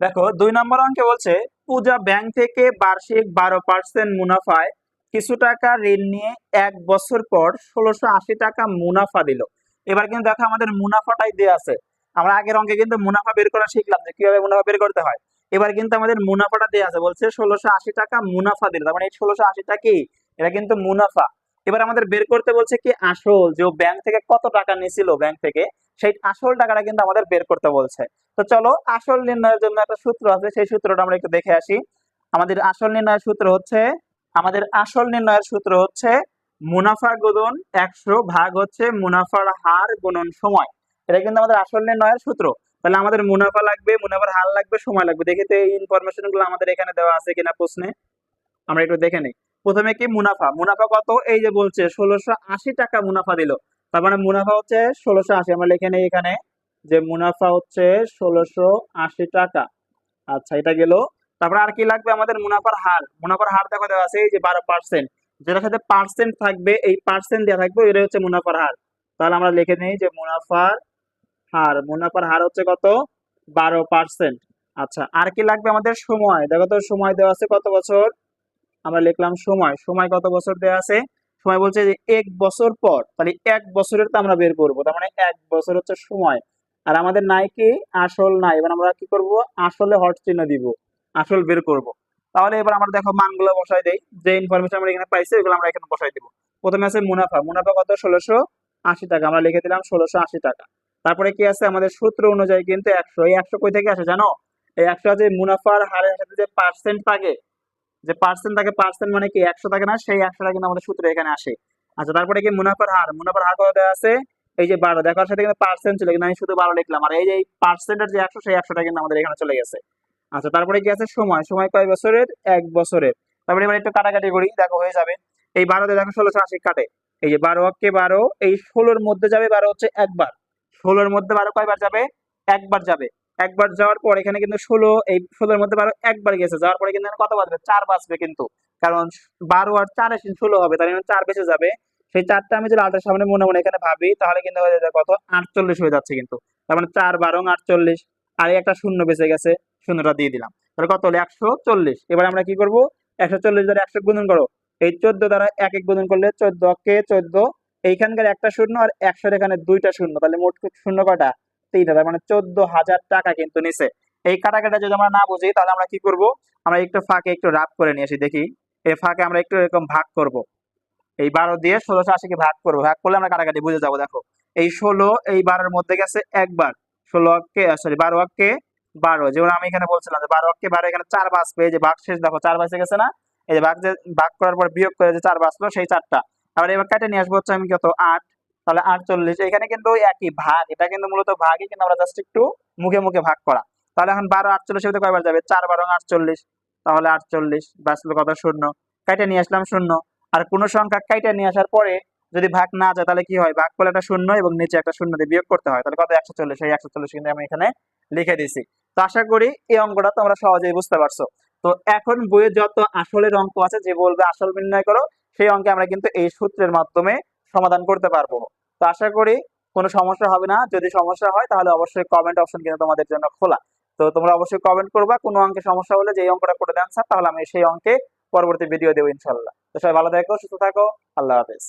দেখো, দুই নম্বর অঙ্কে বলছে, পূজা ব্যাংক থেকে বার্ষিক বারো পার্সেন্ট মুনাফায় কিছু টাকা ঋণ নিয়ে এক বছর পর ষোলোশো আশি টাকা মুনাফা দিল। এবার কিন্তু দেখো আমাদের মুনাফাটাই দেওয়া আছে। আমরা আগের অঙ্কে কিন্তু মুনাফা বের করা শিখলাম যে কীভাবে মুনাফা বের করতে হয়। এবার কিন্তু আমাদের মুনাফাটা দেওয়া আছে, বলছে ষোলোশো আশি টাকা মুনাফা দিল। মানে এই ষোলোশো আশি টাকা কি? এটা কিন্তু মুনাফা। এবার আমাদের বের করতে বলছে কি? আসল, যে ব্যাংক থেকে কত টাকা নিয়েছিল ব্যাংক থেকে? সেই আসল টাকাটা কিন্তু আমাদের বের করতে বলছে। তো চলো, আসল নির্ণয়ের জন্য একটা সূত্র আছে, সেই সূত্রটা আমরা একটু দেখে আসি। আমাদের আসল নির্ণয়ের সূত্র হচ্ছে, আমাদের আসল নির্ণয়ের সূত্র হচ্ছে মুনাফা গুণন একশো ভাগ হচ্ছে মুনাফার হার গুণন সময়। এটা কিন্তু আমাদের আসল নির্ণয়ের সূত্র। তাহলে আমাদের মুনাফা লাগবে, মুনাফার হার লাগবে, সময় লাগবে। দেখি তো এই ইনফরমেশনগুলো আমাদের এখানে দেওয়া আছে কিনা প্রশ্নে। আমরা একটু দেখে নিই। প্রথমে কি মুনাফা? মুনাফা কত? এই যে বলছে, ষোলোশো আশি টাকা মুনাফা দিল। তার মানে মুনাফা হচ্ছে ষোলোশো আশি। আমরা লিখে নিই এখানে যে মুনাফা হচ্ছে ষোলোশো আশি টাকা। আচ্ছা এটা গেল। তারপর আর কি লাগবে আমাদের মুনাফার হার? মুনাফার হার দেখো দেওয়া আছে, এই যে বারো পার্সেন্ট যেটার সাথে পার্সেন্ট থাকবে, এই পার্সেন্ট দেওয়া থাকবে এটা হচ্ছে মুনাফার হার। তাহলে আমরা লিখে নিই যে মুনাফার হার। মুনাফার হার হচ্ছে কত? বারো পার্সেন্ট আচ্ছা আর কি লাগবে আমাদের সময়? দেখো তো, সময় দেওয়া আছে কত বছর? আমরা লিখলাম সময়। সময় কত বছর দেওয়া আছে? সময় বলছে যে এক বছর পর, তাহলে এক বছরের তো আমরা বের করব, তার মানে এক বছর হচ্ছে সময়। আর আমাদের নাই কি আসল নাই এবার আমরা কি করব? আসলে হট চিহ্ন দিব, আসল বের করব। তাহলে এবার আমরা দেখো মানগুলো বসাই দেই, যে ইনফরমেশন আমরা এখানে পাইছি ওগুলো আমরা এখানে বসাই দিব। প্রথমে আছে মুনাফা মুনাফা কত? ষোলোশো আশি টাকা, আমরা লিখে দিলাম ষোলোশো আশি টাকা। তারপরে কি আছে? আমাদের সূত্র অনুযায়ী কিন্তু একশো, এই একশো কই থেকে আসে জানো? এই একশো আছে মুনাফার হারের সাথে যে পার্সেন্ট থাকে যে পার্সেন্ট থাকে পার্সেন্ট মানে কি, একশো থাকে না, সেই একশোটা কিন্তু আমাদের সূত্র এখানে আসে। আচ্ছা তারপরে কি মুনাফার হার? মুনাফার হার কত আছে? এই যে বারো, দেখার সাথে কিন্তু পার্সেন্ট ছিল, কিন্তু আমি শুধু বারো লিখলাম। আর এই যে পার্সেন্টের যে একশো, সেই একশোটা কিন্তু আমাদের এখানে চলে গেছে। আচ্ছা তারপরে কি আছে? সময় সময় কয় বছরের? এক বছরের। তারপরে এবার একটু কাটাকাটি করি, দেখো হয়ে যাবে। এই বারোতে দেখো ষোলোশো আশি কাটে। এই যে বারো অক্ষে বারো, এই ষোলোর মধ্যে যাবে বারো হচ্ছে একবার। ষোলোর মধ্যে বারো কয়বার যাবে? একবার যাবে। একবার যাওয়ার পর এখানে কিন্তু ষোলো, এই ষোলোর মধ্যে বারো একবার গেছে। যাওয়ার পরে কিন্তু কত বাজবে? চার বাজবে কিন্তু। কারণ বারো আর চার এসে ষোলো হবে, তাহলে চার বেঁচে যাবে। সেই চারটা আমি যদি আলটার সামনে মনে মনে এখানে ভাবি, তাহলে কিন্তু হয়ে যাবে কত? আটচল্লিশ হয়ে যাচ্ছে কিন্তু। তার মানে চার বারো আটচল্লিশ, আর একটা শূন্য বেঁচে গেছে, শূন্যটা দিয়ে দিলাম। তাহলে কত হলো? একশো চল্লিশ। এবার আমরা কি করব? একশো চল্লিশ দ্বারা একশো গুণন করো। এই চোদ্দ দ্বারা এক এক গুণন করলে চোদ্দ, কে চোদ্দ? এইখানকার একটা শূন্য আর একশোর এখানে দুইটা শূন্য। তাহলে মোট শূন্য কটা তিনটা তার মানে চোদ্দ হাজার টাকা কিন্তু নিছে। এই কাটাকাটা যদি আমরা না বুঝি, তাহলে আমরা কি করব? আমরা একটু ফাঁকে একটু রাফ করে নিয়ে আসি, দেখি। এই ফাঁকে আমরা একটু এরকম ভাগ করব। এই বারো দিয়ে ষোলোশো আশিকে ভাগ করব। ভাগ করলে আমরা কাটাকাটি বুঝে যাব, দেখো। এই ষোলো এই বারোর মধ্যে গেছে একবার। ষোলো অক্কে সরি বারো অক্কে বারো। যেমন আমি এখানে বলছিলাম যে বারো অক্কে বারো, এখানে চার বাঁচবে। এই যে ভাগ শেষ, দেখো, চার বাঁচে গেছে না? এই যে ভাগ যে, ভাগ করার পর বিয়োগ করে যে চার বাঁচলো, সেই চারটা। আবার এবার কেটে নিয়ে আসব হচ্ছে আমি কত? আট। তাহলে আটচল্লিশ, এখানে কিন্তু একই ভাগ, এটা কিন্তু মূলত ভাগই, কিন্তু আমরা জাস্ট একটু মুখে মুখে ভাগ করা। তাহলে এখন বারো আটচল্লিশের ভিতরে কয়বার যাবে? চার বারো আটচল্লিশ, তাহলে আটচল্লিশ বাঁচলো কত শূন্য। কাইটে নিয়ে আসলাম শূন্য। আর কোন সংখ্যা কাইটে নিয়ে আসার পরে যদি ভাগ না যায়, তাহলে কি হয়? ভাগ করলে একটা শূন্য এবং নিচে একটা শূন্য দিয়ে বিয়োগ করতে হয়। তাহলে কত? একশো চল্লিশ। এই একশো চল্লিশ কিন্তু আমি এখানে লিখে দিছি তো আশা করি এই অঙ্কটা তোমরা সহজেই বুঝতে পারছ। তো এখন বইয়ে যত আসলের অঙ্ক আছে, যে বলবে আসল নির্ণয় করো, সেই অঙ্কে আমরা কিন্তু এই সূত্রের মাধ্যমে সমাধান করতে পারব। তো আশা করি কোনো সমস্যা হবে না। যদি সমস্যা হয়, তাহলে অবশ্যই কমেন্ট অপশন কিন্তু তোমাদের জন্য খোলা। তো তোমরা অবশ্যই কমেন্ট করবা, কোনো অঙ্কে সমস্যা হলে যে অঙ্কটা করে দেন স্যার তাহলে আমি সেই অঙ্কে পরবর্তী ভিডিও দেবো ইনশাল্লাহ তো সবাই ভালো থাকো, সুস্থ থাকো, আল্লাহ হাফেজ।